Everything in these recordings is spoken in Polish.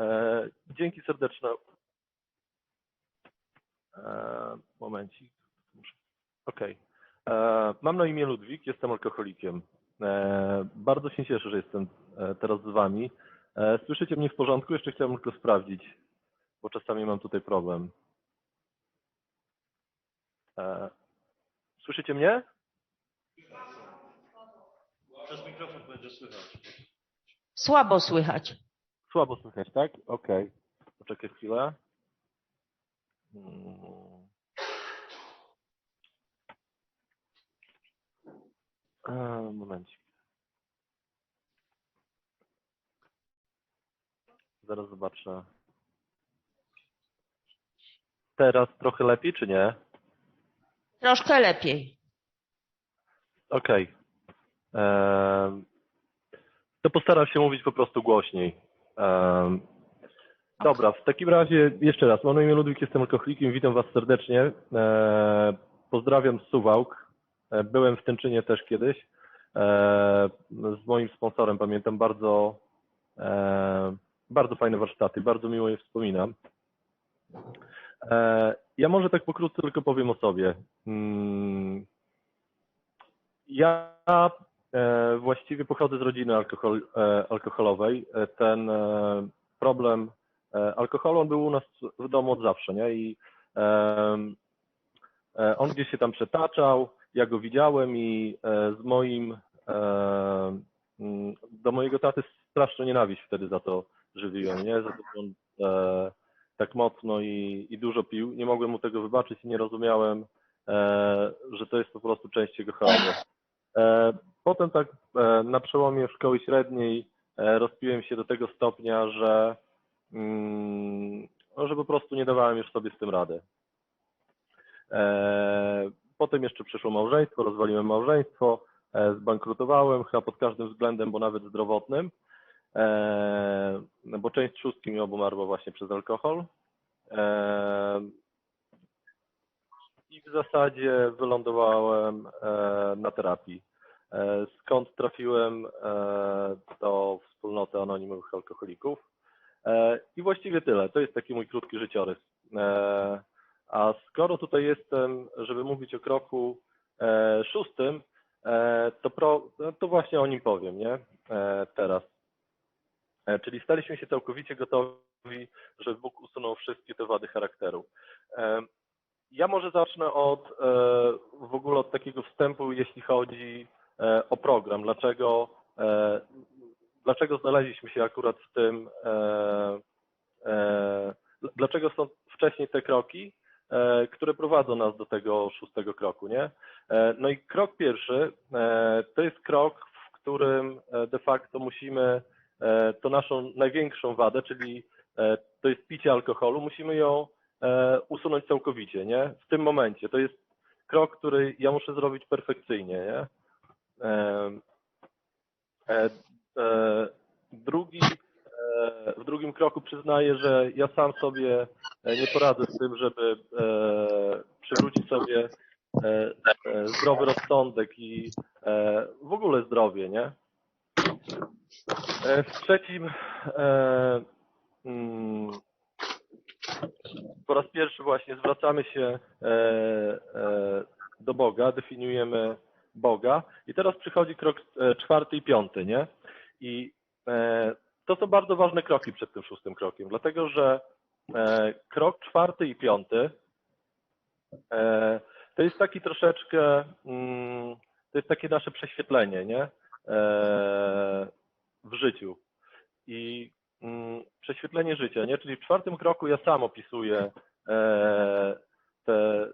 E, dzięki serdeczne. E, momencik. Okej. E, Mam na imię Ludwik, jestem alkoholikiem. E, Bardzo się cieszę, że jestem teraz z wami. Słyszycie mnie w porządku? Jeszcze chciałbym tylko sprawdzić, bo czasami mam tutaj problem. Słyszycie mnie? Przez mikrofon będzie słychać. Słabo słychać. Słabo słychać, tak? Okej. Poczekaj chwilę. Mm. E, Momencik. Zaraz zobaczę. Teraz trochę lepiej, czy nie? Troszkę lepiej. Okej. Em, To postaram się mówić po prostu głośniej. Em, Dobra, w takim razie jeszcze raz. Mam na imię Ludwik, jestem alkoholikiem. Witam Was serdecznie. E, Pozdrawiam z Suwałk. E, Byłem w Tęczynie też kiedyś. E, Z moim sponsorem pamiętam bardzo, e, bardzo fajne warsztaty. Bardzo miło je wspominam. E, Ja może tak pokrótce tylko powiem o sobie. Mm, ja właściwie pochodzę z rodziny alkohol, e, alkoholowej. E, Ten e, problem e, alkoholu on był u nas w domu od zawsze, nie? I e, on gdzieś się tam przetaczał, ja go widziałem i e, z moim e, do mojego taty straszną nienawiść wtedy za to żywiłem, nie? Za to, że on e, tak mocno i, i dużo pił. Nie mogłem mu tego wybaczyć i nie rozumiałem, e, że to jest po prostu część jego choroby. Potem tak e, na przełomie szkoły średniej e, rozpiłem się do tego stopnia, że, mm, że po prostu nie dawałem już sobie z tym rady. E, Potem jeszcze przyszło małżeństwo, rozwaliłem małżeństwo, zbankrutowałem chyba pod każdym względem, bo nawet zdrowotnym, no bo część trzustki mi obumarła właśnie przez alkohol. I w zasadzie wylądowałem na terapii. E, Skąd trafiłem e, do wspólnoty anonimowych alkoholików. E, I właściwie tyle. To jest taki mój krótki życiorys. A skoro tutaj jestem, żeby mówić o kroku szóstym, to, pro, no to właśnie o nim powiem, nie? Teraz. Czyli staliśmy się całkowicie gotowi, żeby Bóg usunął wszystkie te wady charakteru. Ja może zacznę od w ogóle od takiego wstępu, jeśli chodzi o program. Dlaczego, e, dlaczego znaleźliśmy się akurat w tym, e, e, dlaczego są wcześniej te kroki, e, które prowadzą nas do tego szóstego kroku, nie? E, No i krok pierwszy e, to jest krok, w którym e, de facto musimy e, to naszą największą wadę, czyli e, to jest picie alkoholu, musimy ją e, usunąć całkowicie, nie? W tym momencie. To jest krok, który ja muszę zrobić perfekcyjnie, nie? E, e, Drugi, e, w drugim kroku przyznaję, że ja sam sobie nie poradzę z tym, żeby przywrócić sobie zdrowy rozsądek i w ogóle zdrowie, nie? W trzecim mm, po raz pierwszy właśnie zwracamy się do Boga, definiujemy Boga i teraz przychodzi krok e, czwarty i piąty, nie? I e, to są bardzo ważne kroki przed tym szóstym krokiem, dlatego że e, krok czwarty i piąty to jest taki troszeczkę, mm, to jest takie nasze prześwietlenie, nie? W życiu. I mm, prześwietlenie życia, nie? Czyli w czwartym kroku ja sam opisuję te,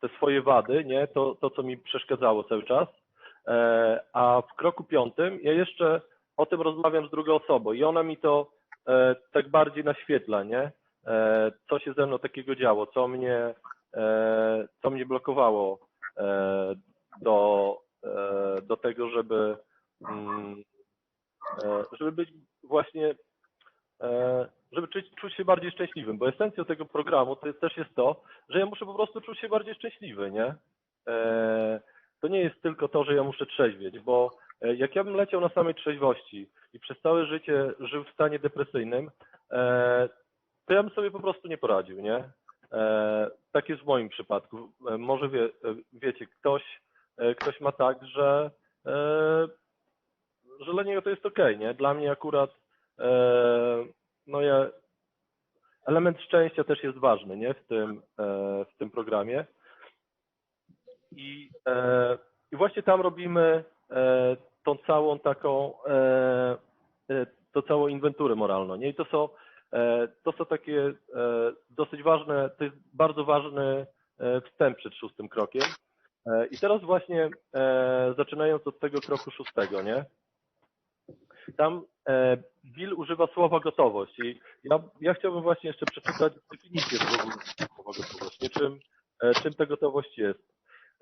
te swoje wady, nie? To, to, co mi przeszkadzało cały czas. E, a w kroku piątym ja jeszcze o tym rozmawiam z drugą osobą i ona mi to e, tak bardziej naświetla, nie? E, co się ze mną takiego działo, co mnie, e, co mnie blokowało e, do, e, do tego, żeby, mm, e, żeby być właśnie, e, żeby czuć, czuć się bardziej szczęśliwym, bo esencją tego programu to jest, też jest to, że ja muszę po prostu czuć się bardziej szczęśliwy, nie? E, To nie jest tylko to, że ja muszę trzeźwieć, bo e, jak ja bym leciał na samej trzeźwości i przez całe życie żył w stanie depresyjnym, e, to ja bym sobie po prostu nie poradził, nie? E, tak jest w moim przypadku. E, może wie, e, wiecie, ktoś, e, ktoś ma tak, że, e, że dla niego to jest okej, nie? Dla mnie akurat e, no ja, element szczęścia też jest ważny, nie? W tym, e, w tym programie. I, e, I właśnie tam robimy e, tą całą taką, e, e, tą całą inwenturę moralną, nie? I to są, e, to są takie e, dosyć ważne, to jest bardzo ważny e, wstęp przed szóstym krokiem. E, I teraz właśnie e, zaczynając od tego kroku szóstego, nie? Tam e, Bill używa słowa gotowość i ja, ja chciałbym właśnie jeszcze przeczytać definicję słowa gotowość? Czym, e, czym ta gotowość jest.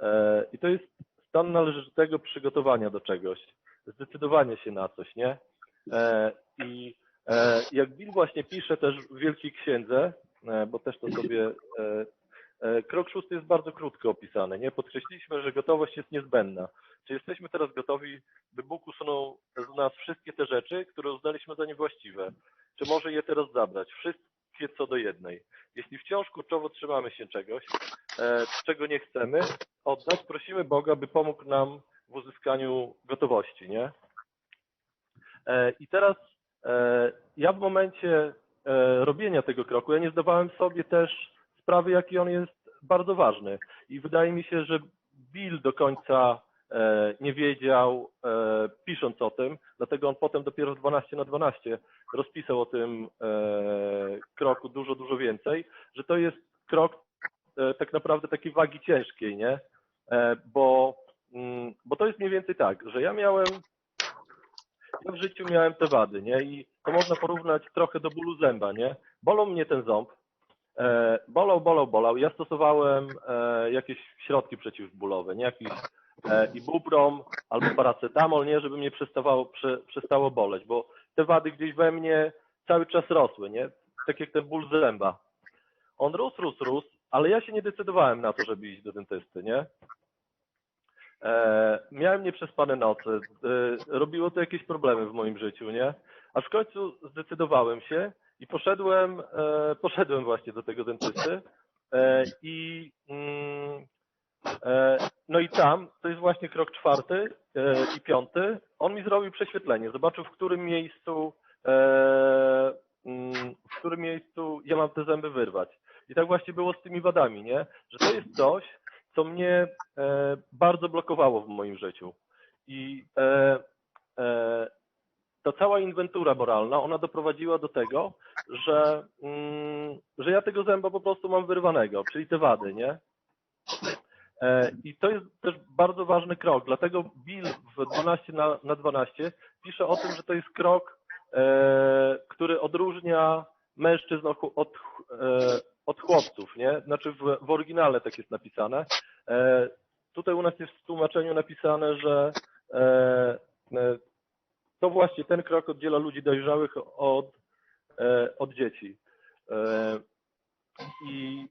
E, I to jest stan należytego przygotowania do czegoś, zdecydowanie się na coś, nie? I jak Bill właśnie pisze też w Wielkiej Księdze, bo też to sobie krok szósty jest bardzo krótko opisany, nie? Podkreśliliśmy, że gotowość jest niezbędna. Czy jesteśmy teraz gotowi, by Bóg usunął z nas wszystkie te rzeczy, które uznaliśmy za niewłaściwe? Czy może je teraz zabrać? Wszystkie co do jednej. Jeśli wciąż kurczowo trzymamy się czegoś, e, czego nie chcemy oddać, prosimy Boga, by pomógł nam w uzyskaniu gotowości, nie? E, I teraz e, ja w momencie e, robienia tego kroku, ja nie zdawałem sobie też sprawy, jaki on jest bardzo ważny. I wydaje mi się, że Bill do końca e, nie wiedział, e, pisząc o tym, dlatego on potem dopiero w 12 na 12 rozpisał o tym e, kroku dużo, dużo więcej, że to jest krok tak naprawdę takiej wagi ciężkiej, nie? Bo, mm, bo to jest mniej więcej tak, że ja miałem, ja w życiu miałem te wady, nie? I to można porównać trochę do bólu zęba, nie? Bolą mnie ten ząb, bolał, bolał, bolał. Ja stosowałem e, jakieś środki przeciwbólowe, nie? Jakiś e, ibuprom albo paracetamol, nie? Żeby mnie przestawało, prze, przestało boleć, bo te wady gdzieś we mnie cały czas rosły, nie? Tak jak ten ból zęba. On rósł, rósł, rósł, ale ja się nie decydowałem na to, żeby iść do dentysty, nie? E, miałem nieprzespane noce, e, robiło to jakieś problemy w moim życiu, nie? Aż w końcu zdecydowałem się i poszedłem, e, poszedłem właśnie do tego dentysty e, i mm, e, no i tam, to jest właśnie krok czwarty e, i piąty, on mi zrobił prześwietlenie, zobaczył w którym miejscu e, mm, w którym miejscu ja mam te zęby wyrwać. I tak właśnie było z tymi wadami, nie? Że to jest coś, co mnie e, bardzo blokowało w moim życiu. I ta cała inwentura moralna, ona doprowadziła do tego, że, mm, że ja tego zęba po prostu mam wyrwanego, czyli te wady, nie? E, I to jest też bardzo ważny krok, dlatego Bill w 12 na, na 12 pisze o tym, że to jest krok, e, który odróżnia mężczyzn od, od, e, od chłopców, nie? Znaczy w, w oryginale tak jest napisane. E, tutaj u nas jest w tłumaczeniu napisane, że e, e, to właśnie ten krok oddziela ludzi dojrzałych od, e, od dzieci. E, I,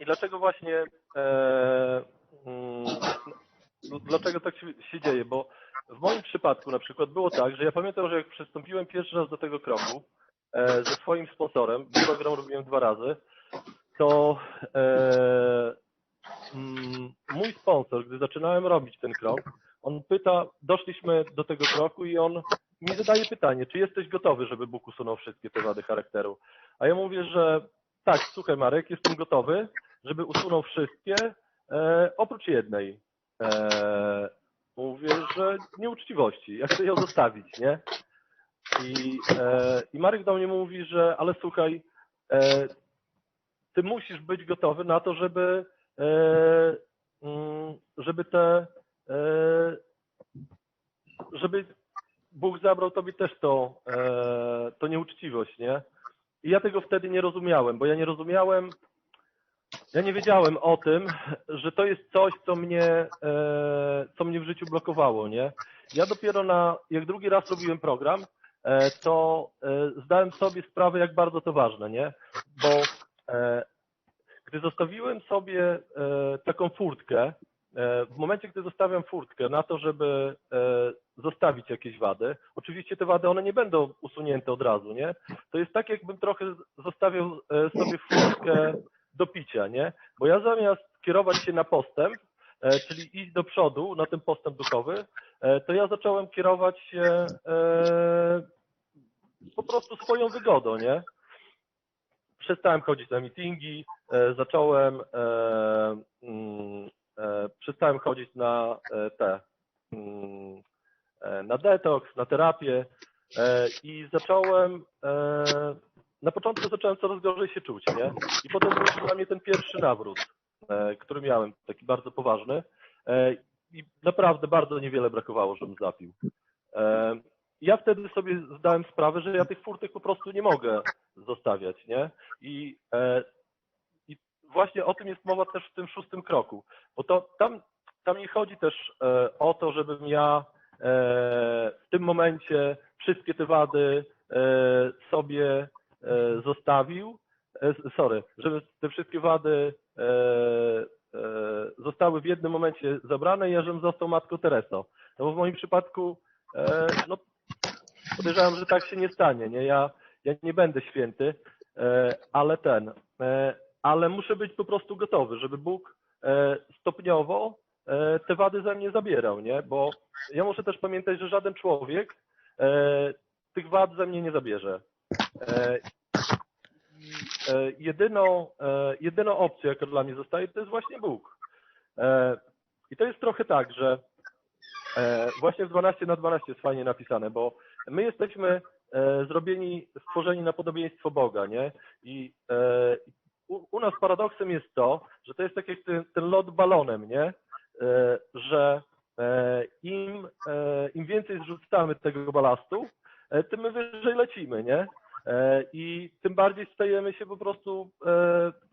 I dlaczego właśnie e, mm, dlaczego tak się, dzieje? Bo w moim przypadku na przykład było tak, że ja pamiętam, że jak przystąpiłem pierwszy raz do tego kroku ze swoim sponsorem, program robiłem dwa razy, to mm, mój sponsor, gdy zaczynałem robić ten krok, on pyta, doszliśmy do tego kroku i on mi zadaje pytanie, czy jesteś gotowy, żeby Bóg usunął wszystkie te wady charakteru? A ja mówię, że tak, słuchaj Marek, jestem gotowy, żeby usunął wszystkie, e, oprócz jednej. E, mówię, że nieuczciwości, ja chcę ją zostawić, nie? I, e, I Marek do mnie mówi, że ale słuchaj, e, ty musisz być gotowy na to, żeby, e, mm, żeby te, żeby Bóg zabrał tobie też to, e, to nieuczciwość, nie? I ja tego wtedy nie rozumiałem, bo ja nie rozumiałem, ja nie wiedziałem o tym, że to jest coś, co mnie, e, co mnie w życiu blokowało, nie? Ja dopiero na, jak drugi raz robiłem program, e, to e, zdałem sobie sprawę, jak bardzo to ważne, nie? Bo e, gdy zostawiłem sobie e, taką furtkę, e, w momencie, gdy zostawiam furtkę na to, żeby e, zostawić jakieś wady, oczywiście te wady, one nie będą usunięte od razu, nie? To jest tak, jakbym trochę zostawiał e, sobie furtkę do picia, nie? Bo ja zamiast kierować się na postęp, e, czyli iść do przodu na ten postęp duchowy, e, to ja zacząłem kierować się e, po prostu swoją wygodą, nie? Przestałem chodzić na meetingi, e, zacząłem, e, mm, e, przestałem chodzić na e, te, mm, e, na detoks, na terapię e, i zacząłem, e, na początku zacząłem coraz gorzej się czuć, nie? I potem był dla mnie ten pierwszy nawrót, e, który miałem, taki bardzo poważny e, i naprawdę bardzo niewiele brakowało, żebym zapił. E, ja wtedy sobie zdałem sprawę, że ja tych furtek po prostu nie mogę zostawiać, nie? E, i właśnie o tym jest mowa też w tym szóstym kroku, bo to tam, tam nie chodzi też e, o to, żebym ja e, w tym momencie wszystkie te wady e, sobie zostawił, sorry, żeby te wszystkie wady zostały w jednym momencie zabrane i ja żebym został Matką Teresą. No bo w moim przypadku no, podejrzewam, że tak się nie stanie. Nie? Ja, ja nie będę święty, ale ten, ale muszę być po prostu gotowy, żeby Bóg e, stopniowo e, te wady ze mnie zabierał, nie? Bo ja muszę też pamiętać, że żaden człowiek e, tych wad ze mnie nie zabierze. Jedyną, jedyną opcją, jaka dla mnie zostaje, to jest właśnie Bóg. I to jest trochę tak, że właśnie w 12 na 12 jest fajnie napisane, bo my jesteśmy zrobieni, stworzeni na podobieństwo Boga, nie? I u, u nas paradoksem jest to, że to jest tak jak ten, ten lot balonem, nie? E, że e, im, e, im więcej zrzucamy tego balastu, tym my wyżej lecimy, nie? I tym bardziej stajemy się po prostu,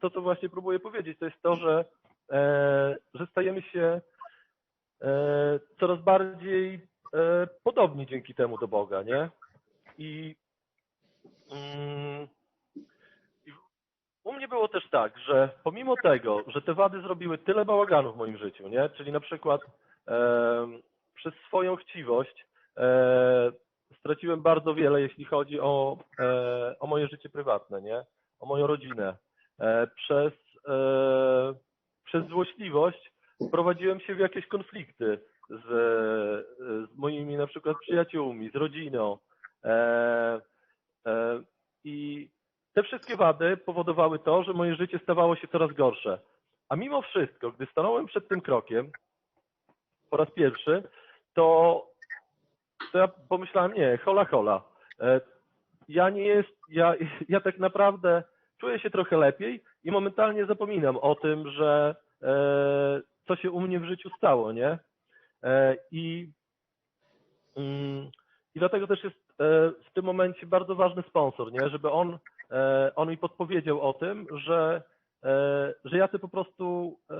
to co właśnie próbuję powiedzieć, to jest to, że, że stajemy się coraz bardziej podobni dzięki temu do Boga, nie? I, mm, u mnie było też tak, że pomimo tego, że te wady zrobiły tyle bałaganu w moim życiu, nie? Czyli na przykład e, przez swoją chciwość e, straciłem bardzo wiele, jeśli chodzi o, e, o moje życie prywatne, nie? O moją rodzinę. E, przez, e, przez złośliwość wprowadziłem się w jakieś konflikty z, z moimi na przykład przyjaciółmi, z rodziną. E, I te wszystkie wady powodowały to, że moje życie stawało się coraz gorsze. A mimo wszystko, gdy stanąłem przed tym krokiem po raz pierwszy, to, to ja pomyślałem, nie, hola hola. E, ja nie jest, ja, ja tak naprawdę czuję się trochę lepiej i momentalnie zapominam o tym, że e, co się u mnie w życiu stało, nie? E, I, mm, I dlatego też jest e, w tym momencie bardzo ważny sponsor, nie? Żeby on, on mi podpowiedział o tym, że, e, że ja ty po prostu, e,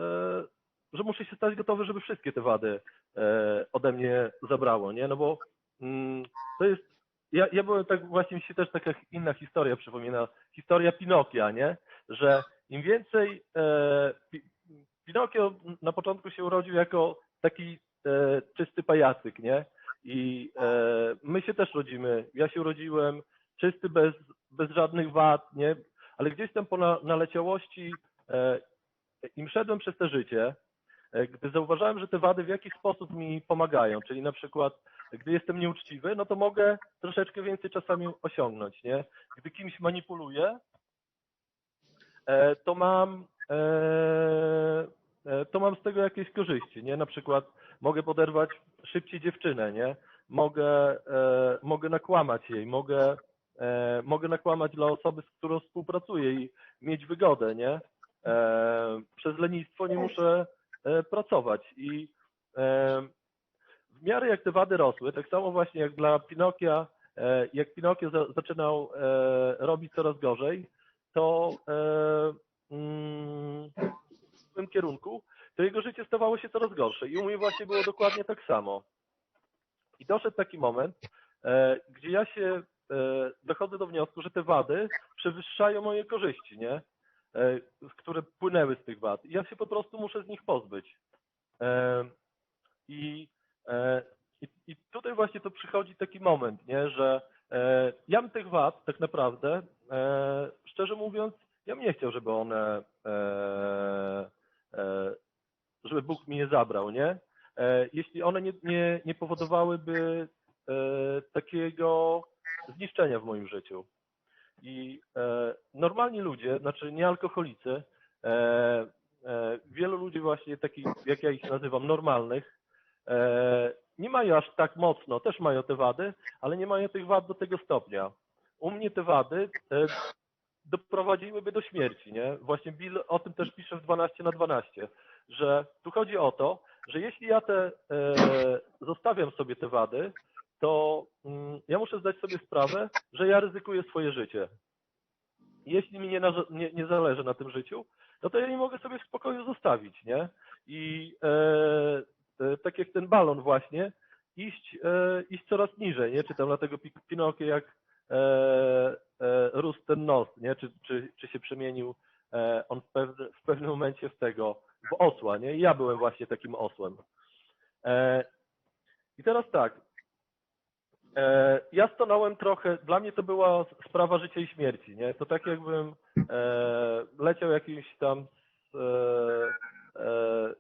że muszę się stać gotowy, żeby wszystkie te wady e, ode mnie zabrało, nie? No bo mm, to jest, ja, ja byłem tak, właśnie mi się też taka inna historia przypomina, historia Pinokia, nie? Że im więcej, e, Pi- Pinokio na początku się urodził jako taki e, czysty pajacyk, nie? I e, my się też rodzimy. Ja się urodziłem czysty, bez, bez żadnych wad, nie? Ale gdzieś tam po na, naleciałości e, im szedłem przez te życie, e, gdy zauważałem, że te wady w jakiś sposób mi pomagają, czyli na przykład gdy jestem nieuczciwy, no to mogę troszeczkę więcej czasami osiągnąć, nie? Gdy kimś manipuluję, e, to mam to mam z tego jakieś korzyści, nie? Na przykład mogę poderwać szybciej dziewczynę, nie? Mogę, mogę nakłamać jej, mogę, e, mogę nakłamać dla osoby, z którą współpracuję i mieć wygodę, nie? E, przez lenistwo nie muszę e, pracować i w miarę jak te wady rosły, tak samo właśnie jak dla Pinokia, jak Pinokio za, zaczynał robić coraz gorzej, to mm, w tym kierunku, to jego życie stawało się coraz gorsze. I u mnie właśnie było dokładnie tak samo. I doszedł taki moment, gdzie ja się dochodzę do wniosku, że te wady przewyższają moje korzyści, nie? E, które płynęły z tych wad. I ja się po prostu muszę z nich pozbyć. E, I, e, i, I tutaj właśnie to przychodzi taki moment, nie, że e, ja bym tych wad tak naprawdę, e, szczerze mówiąc, ja bym nie chciał, żeby one, e, e, żeby Bóg mi je zabrał, nie? E, jeśli one nie, nie, nie powodowałyby e, takiego zniszczenia w moim życiu. I e, normalni ludzie, znaczy nie alkoholicy, e, e, wielu ludzi właśnie takich, jak ja ich nazywam, normalnych, e, nie mają aż tak mocno, też mają te wady, ale nie mają tych wad do tego stopnia. U mnie te wady e, doprowadziłyby do śmierci, nie? Właśnie Bill o tym też pisze w 12 na 12, że tu chodzi o to, że jeśli ja te, e, zostawiam sobie te wady, to mm, ja muszę zdać sobie sprawę, że ja ryzykuję swoje życie. Jeśli mi nie, nie, nie zależy na tym życiu, no to ja nie mogę sobie w spokoju zostawić, nie? I e, e, tak jak ten balon właśnie, iść, e, iść coraz niżej, nie? Czy tam dlatego Pi- Pinokio jak e, e, rósł ten nos, nie? Czy, czy, czy się przemienił e, on w, w pewnym momencie w tego, w osła, nie? I ja byłem właśnie takim osłem. E, I teraz tak, ja stanąłem trochę, dla mnie to była sprawa życia i śmierci, nie? To tak jakbym e, leciał jakimś tam e, e,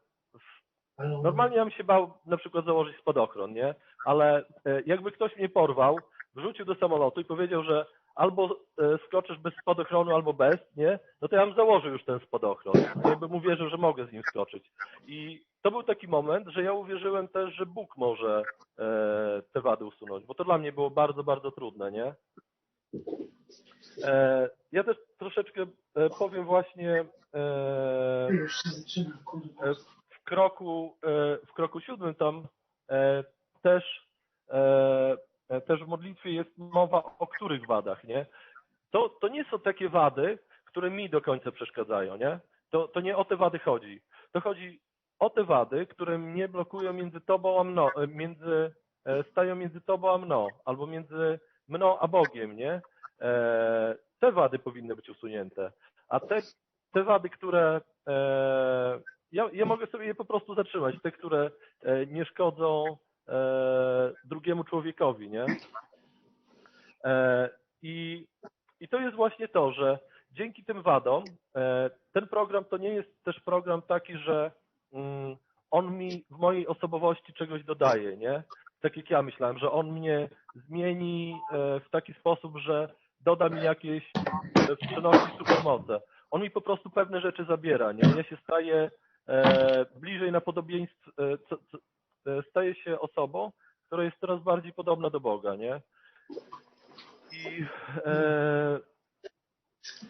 normalnie ja bym się bał na przykład założyć spadochron, nie? Ale e, jakby ktoś mnie porwał, wrzucił do samolotu i powiedział, że albo e, skoczysz bez spadochronu, albo bez, nie? No to ja bym założył już ten spadochron. Jakby mu wierzył, że mogę z nim skoczyć. I to był taki moment, że ja uwierzyłem też, że Bóg może e, te wady usunąć, bo to dla mnie było bardzo, bardzo trudne, nie? E, ja też troszeczkę powiem właśnie w kroku, w kroku siódmym tam też, też w modlitwie jest mowa o których wadach, nie? To, to nie są takie wady, które mi do końca przeszkadzają, nie? To, to nie o te wady chodzi. To chodzi o te wady, które mnie blokują między tobą a mną, e, między, e, stają między tobą a mną, albo między mną a Bogiem, nie? E, Te wady powinny być usunięte. A te, te wady, które e, ja, ja mogę sobie je po prostu zatrzymać, te, które e, nie szkodzą e, drugiemu człowiekowi, nie? E, I, I to jest właśnie to, że dzięki tym wadom e, ten program to nie jest też program taki, że mm, on mi w mojej osobowości czegoś dodaje, nie? Tak jak ja myślałem, że on mnie zmieni e, w taki sposób, że doda mi jakieś, e, przynosi supermoce. On mi po prostu pewne rzeczy zabiera, nie? Ja się staję e, bliżej na podobieństw, e, e, staję się osobą, która jest coraz bardziej podobna do Boga, nie? I, e,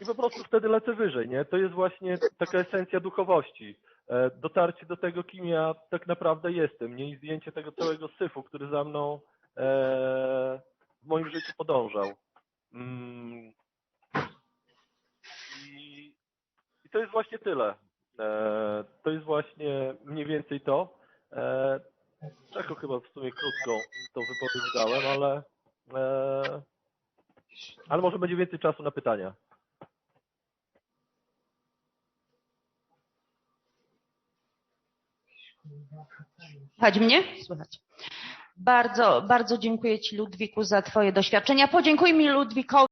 I po prostu wtedy lecę wyżej, nie? To jest właśnie taka esencja duchowości. E, dotarcie do tego, kim ja tak naprawdę jestem, nie? I zdjęcie tego całego syfu, który za mną e, w moim życiu podążał. Mm. I, I to jest właśnie tyle. E, to jest właśnie mniej więcej to. Czego chyba w sumie krótko tą wypowiedź dałem, ale, e, ale może będzie więcej czasu na pytania. Słychać mnie? Słychać. Bardzo, bardzo dziękuję Ci Ludwiku za Twoje doświadczenia. Podziękuj mi Ludwikowi.